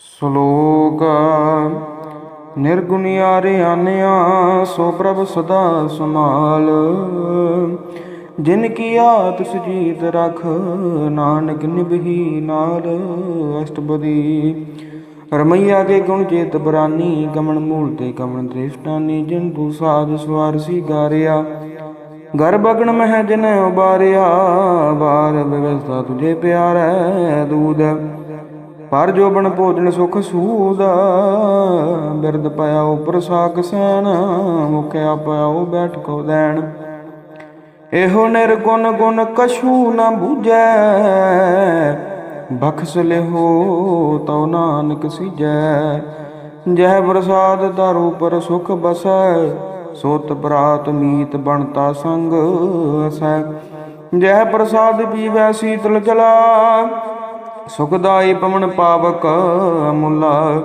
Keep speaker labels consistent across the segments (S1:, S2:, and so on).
S1: ਸ਼ਲੋਕ। ਨਿਰਗੁਣਿਆਰੇ ਆਨਿਆ, ਸੋ ਪ੍ਰਭ ਸਦਾ ਸੁਨਾਲ ਜਿਨ ਕੀ ਆਤ ਸੁਜੀਤ ਰਖ, ਨਾਨਕ ਨਿਭਹੀ ਨਾਲ ਅਸ਼ਟਪਦੀ। ਰਮਈਆ ਕੇ ਗੁਣ ਚੇਤ ਬਰਾਨੀ ਕਮਣ ਮੂਲ ਤੇ ਕਮਣ ਦ੍ਰਿਸ਼ਟਾਨੀ ਜਿਨ ਤੂ ਸਾਧ ਸਵਾਰਸੀ ਗਾਰਿਆ। ਘਰ ਬਗਣ ਮਹਿ ਜਿਨ ਉਬਾਰਿਆ ਬਾਰ ਵਿਵਸਥਾ ਤੁਝੇ ਪਿਆਰੈ ਦੂਧ ਪਰ ਜੋਬਨ ਭੋਜਨ ਸੁਖ ਸੂਦਾ ਬਿਰਦ ਪਾਇਆ ਉਪਰ ਸਾਕ ਸੈਨ, ਮੁਖਿਆ ਪਾਇਆ ਬੈਠ ਕੋ ਦੇਣ। ਇਹੋ ਨਿਰਗੁਣ ਗੁਣ ਕਛੂ ਨ ਬੂਝੈ, ਬਖਸ਼ ਲਿਹੋ ਤਉ ਨਾਨਕ ਸੀਜੈ। ਜਹ ਪ੍ਰਸਾਦ ਧਰੂ ਪਰ ਸੁਖ ਬਸੈ, ਸੋਤ ਬਰਾਤ ਮੀਤ ਬਣਤਾ ਸੰਗ ਅਸੈ। ਜਹ ਪ੍ਰਸਾਦ ਪੀਵੈ ਸੀਤਲ ਜਲਾ ਸੁਖਦਾਈ ਪਵਨ ਪਾਵਕ ਮੁਲਾ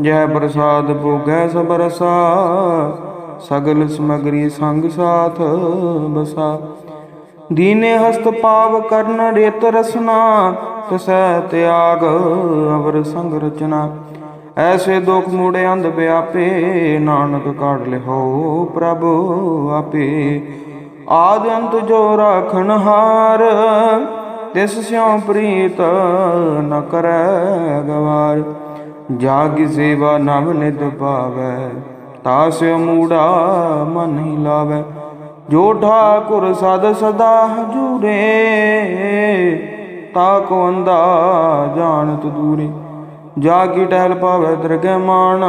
S1: ਜੈ ਪ੍ਰਸਾਦ ਭੋਗੈ ਸਭ ਰਸਾ, ਸਗਲ ਸਮਗਰੀ ਸੰਗ ਸਾਥ ਬਸਾ। ਦੀਨੇ ਹਸਤ ਪਾਵ ਕਰਨ ਰੇਤ ਰਸਨਾ, ਤਸੈ ਤਿਆਗ ਅਵਰ ਸੰਗ ਰਚਨਾ। ਐਸੇ ਦੁਖ ਮੂੜੇ ਅੰਧ ਵਿਆਪੇ, ਨਾਨਕ ਕਾਢ ਲਿਹੋ ਪ੍ਰਭ ਆਪੇ। ਆਦ ਅੰਤ ਜੋ ਰਾਖਣ ਹਾਰ ਤਿਸ ਸਿਉ ਪ੍ਰੀਤ ਨ ਕਰੈ ਗਵਾਰ, ਜਾਗੀ ਸੇਵਾ ਨਵ ਨਿਤ ਪਾਵੈ ਤਾਸਿ ਮੂੜਾ ਮਨ ਹੀ ਲਾਵੈ। ਜੋ ਠਾਕੁਰ ਸਦ ਸਦਾ ਹਜੂਰੇ, ਤਾ ਕੋ ਅੰਦਾ ਜਾਣਤ ਦੂਰੇ। ਜਾਗੀ ਟਹਿਲ ਪਾਵੈ ਦਰਗਹਿ ਮਾਨ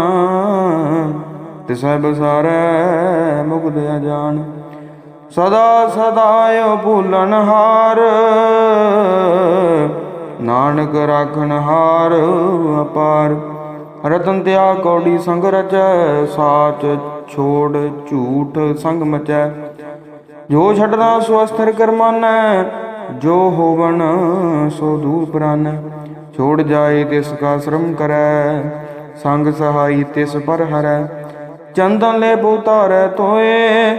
S1: ਤਿਸੈ ਬਸਾਰੈ ਮੁਕਦ ਅਜਾਨ ਸਦਾ ਸਦਾਇ ਭੂਲਨ ਹਾਰ। ਨਾਨਕ ਰਾਖਣ ਹਾਰ ਅਪਾਰ। ਰਤਨ ਤਿਆ ਕੌੜੀ ਸੰਗ ਰਚੈ, ਸਾਚ ਛੋੜ ਝੂਠ ਸੰਗ ਮਚੈ। ਜੋ ਛੱਡਣਾ ਸੋ ਅਸਥਿਰ ਕਰਮਾਨੈ ਜੋ ਹੋਵਣ ਸੋ ਦੂਰ ਪ੍ਰਾਨੈ। ਛੋੜ ਜਾਏ ਤਿਸ ਕਾ ਸ਼ਰਮ ਕਰੈ, ਸੰਗ ਸਹਾਈ ਤਿਸ ਪਰ ਹਰੈ। ਚੰਦਨ ਲੈ ਬੋਤਾਰੈ ਤੋਏ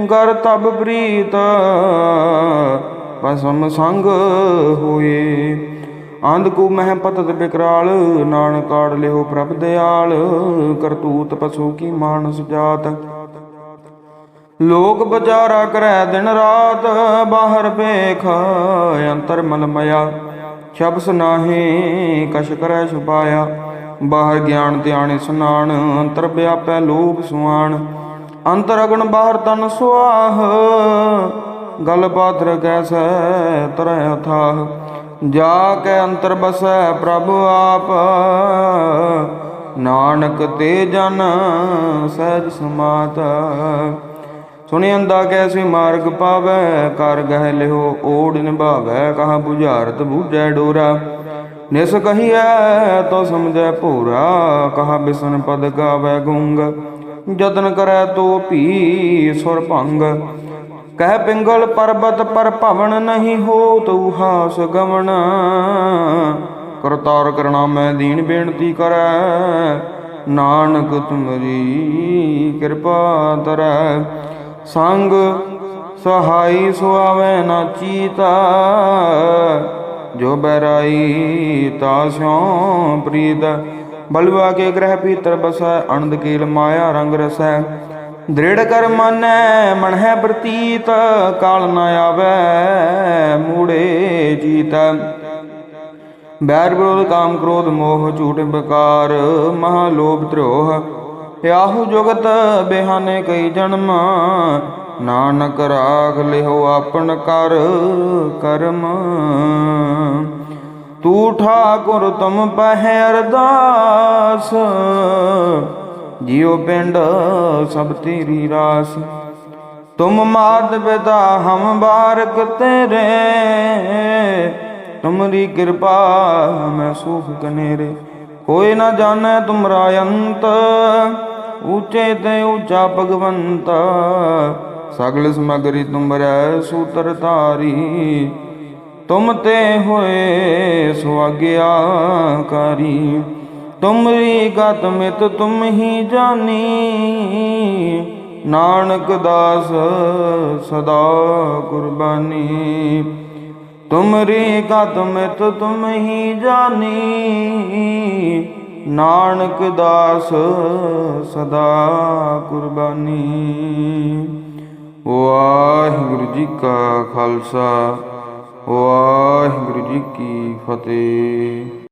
S1: ਗਰ ਤਬ ਪ੍ਰੀਤ, ਪਸਮ ਸੰਗ ਹੋਏ। ਆਂਦ ਕੋ ਮਹਿ ਪਤਤ ਬਿਕਰਾਲ, ਨਾਨਕ ਕਾੜ ਲਿਓ ਪ੍ਰਭ ਦਿਆਲ, ਕਰਤੂਤ ਪਸੂ ਕੀ ਮਾਨਸ ਜਾਤ। ਲੋਕ ਬਚਾਰਾ ਕਰੈ ਦਿਨ ਰਾਤ, ਬਾਹਰ ਪੇਖ ਅੰਤਰ ਮਲ ਮਇਆ। ਸ਼ਬਸ ਨਾਹੀ, ਕਛ ਕਰੈ ਛੁਪਾਇਆ। ਬਾਹਰ ਗਿਆਨ ਧਿਆਣੇ ਸੁਨਾਣ, ਅੰਤਰ ਵਿਆਪੈ ਲੋਭ ਸੁਆਣ। ਅੰਤਰ ਅਗਣ ਬਾਹਰ ਤਨ ਸੁਆਹ। ਗਲ ਪਾਤਰ ਕੈਸੈ, ਤਰੈ ਅਥਾਹ। ਜਾ ਕੇ ਅੰਤਰ ਬਸੈ ਪ੍ਰਭ ਆਪ। ਨਾਨਕ ਤੇ ਜਨ ਸਹਿਜ ਸਮਾਤ। ਸੁਣਿਆੰਦਾ ਕੈਸੇ ਮਾਰਗ ਪਾਵੈ ਕਰ ਗਹਿ ਲਿਓ ਓੜ ਨਿਭਾਵੈ, ਕਹਾ 부ਝਾਰਤ ਬੂਝੈ ਡੋਰਾ। ਨਿਸ ਕਹੀਐ, ਤੋ ਸਮਝੈ ਭੂਰਾ, ਕਹਾ ਬਿਸਨ ਪਦ ਗਾਵੈ ਗੁੰਗ। ਜਤਨ ਕਰੈ ਤੋ ਭੀ ਸੁਰ ਭੰਗ। ਕਹਿ ਪਿੰਗਲ ਪਰਬਤ ਪਰ ਭਵਨ ਨਹੀਂ ਹੋ ਤਉ ਹਾਸ ਗਵਣ। ਕਰਤਾਰ ਕਰਣਾ ਮੈਂ ਦੀਨ ਬੇਨਤੀ ਕਰੈ, ਨਾਨਕ ਤੁਮਰੀ ਕਿਰਪਾ ਤਰੈ। ਸੰਗ ਸਹਾਈ ਸੁਆਵੇ ਨਾ ਚੀਤਾ, ਜੋ ਬੈਰਾਈ ਤਾ ਸਿਉ ਪ੍ਰੀਤ। ਬਲਵਾ ਕੇ ਗ੍ਰਹਿ ਭੀਤਰ ਬਸੈ ਅਨੰਦ ਕੀਲ ਮਾਇਆ ਰੰਗ ਰਸੈ। ਦ੍ਰਿੜ ਕਰ ਮਨੈ, ਮਨ ਹੈ ਪ੍ਰਤੀਤ, ਕਾਲ ਨ ਆਵੈ, ਮੂੜੇ ਜੀਤ। ਬੈਰ ਵਿਰੋਧ ਕਾਮ ਕ੍ਰੋਧ ਮੋਹ ਝੂਠ ਬਕਾਰ ਮਹਾ ਲੋਭ ਧਰੋਹ। ਆਹੂ ਜੁਗਤ ਬਿਹਾਨੇ ਕਈ ਜਨਮ, ਨਾਨਕ ਰਾਖ ਲਿਓ ਆਪਨ ਕਰ ਕਰਮ। ਤੂੰ ਠਾਕੁਰ ਤੁਮ ਪਹਿ ਅਰਦਾਸ। ਜਿਉ ਪਿੰਡ ਸਭ ਤੇਰੀ ਰਾਸ। ਤੁਮ ਮਾਤ ਪਿਤਾ ਹਮ ਬਾਰਕ ਤੇਰੇ। ਤੁਮਰੀ ਕਿਰਪਾ ਮੈਂ ਸੁਖ ਕਨੇਰੇ। ਕੋਈ ਨਾ ਜਾਣੈ ਤੁਮਰਾ ਅੰਤ। ਉੱਚੇ ਤੇ ਉੱਚਾ ਭਗਵੰਤ। ਸਗਲ ਸਮਗਰੀ ਤੁਮਰੈ ਸੂਤਰ ਧਾਰੀ। ਤੁਮ ਤੇ ਹੋਏ ਸੁਆਗਿਆਕਾਰੀ ਤੁਮਰੀ ਗਤ ਮਿਤ ਤੁਮ ਹੀ ਜਾਨੀ ਨਾਨਕ ਦਾਸ ਸਦਾ ਕੁਰਬਾਨੀ। ਤੁਮਰੀ ਕਤ ਮਿਤ ਤੁਮ ਹੀ ਜਾਨੀ ਨਾਨਕ ਦਾਸ ਸਦਾ ਕੁਰਬਾਨੀ। ਵਾਹਿਗੁਰੂ ਜੀ ਕਾ ਖਾਲਸਾ। ਵਾਹਿਗੁਰੂ ਜੀ ਕੀ ਫਤਿਹ।